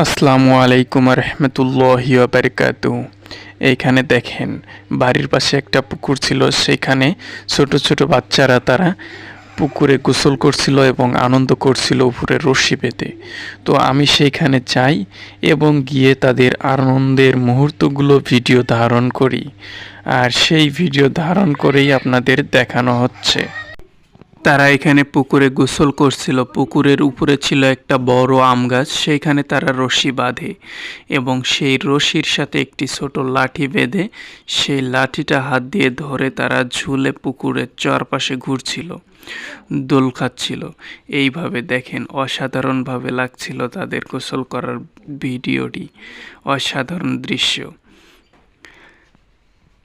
আসসালামু আলাইকুম রহমতুল্লাহ বারকাত এইখানে দেখেন, বাড়ির পাশে একটা পুকুর ছিল, সেখানে ছোট ছোট বাচ্চারা তারা পুকুরে গোসল করছিল এবং আনন্দ করছিল উপরে রশি পেতে তো আমি সেইখানে যাই এবং গিয়ে তাদের আনন্দের মুহূর্তগুলো ভিডিও ধারণ করি। আর সেই ভিডিও ধারণ করেই আপনাদের দেখানো হচ্ছে। তারা এখানে পুকুরে গোসল করছিল। পুকুরের উপরে ছিল একটা বড় আম গাছ সেইখানে তারা রশি বাঁধে এবং সেই রশির সাথে একটি ছোট লাঠি বেঁধে সেই লাঠিটা হাত দিয়ে ধরে তারা ঝুলে পুকুরের চারপাশে ঘুরছিল, দোল খাচ্ছিল। এইভাবে দেখেন, অসাধারণভাবে লাগছিল তাদের গোসল করার ভিডিওটি, অসাধারণ দৃশ্য।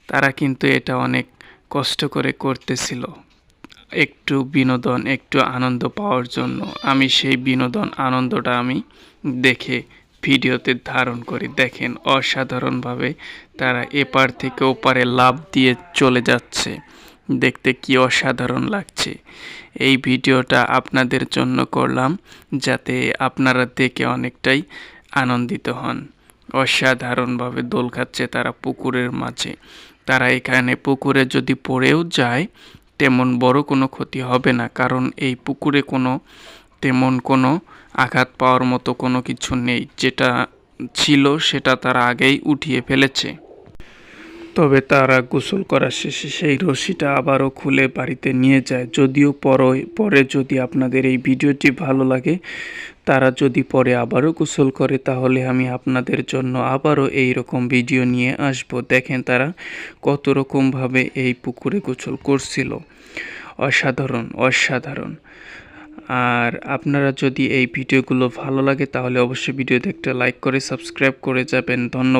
তারা কিন্তু এটা অনেক কষ্ট করে করতেছিল। একটু বিনোদন, একটু আনন্দ পাওয়ার জন্য আমি সেই বিনোদন, আনন্দটা আমি দেখে ভিডিওতে ধারণ করি। দেখেন, অসাধারণভাবে তারা এপার থেকে ওপারে লাভ দিয়ে চলে যাচ্ছে। দেখতে কি অসাধারণ লাগছে। এই ভিডিওটা আপনাদের জন্য করলাম যাতে আপনারা দেখে অনেকটাই আনন্দিত হন। অসাধারণভাবে দোল খাচ্ছে তারা পুকুরের মাঝে। তারা এখানে পুকুরে যদি পড়েও যায় তেমন বড় কোনো ক্ষতি হবে না, কারণ এই পুকুরে কোনো তেমন কোনো আঘাত পাওয়ার মতো কোনো কিছু নেই। যেটা ছিল সেটা তারা আগেই উঠিয়ে ফেলেছে। তবে তারা গোসল করার শেষে সেই রশিটা আবারও খুলে বাড়িতে নিয়ে যায়। যদিও পরে পরে যদি আপনাদের এই ভিডিওটি ভালো লাগে, তারা যদি পরে আবারও গোসল করে, তাহলে আমি আপনাদের জন্য আবারও এই রকম ভিডিও নিয়ে আসব। দেখেন তারা কত রকমভাবে এই পুকুরে গোসল করছিল। অসাধারণ অসাধারণ। আর আপনারা যদি এই ভিডিওগুলো ভালো লাগে, তাহলে অবশ্যই ভিডিওতে একটা লাইক করে, সাবস্ক্রাইব করে যাবেন। ধন্যবাদ।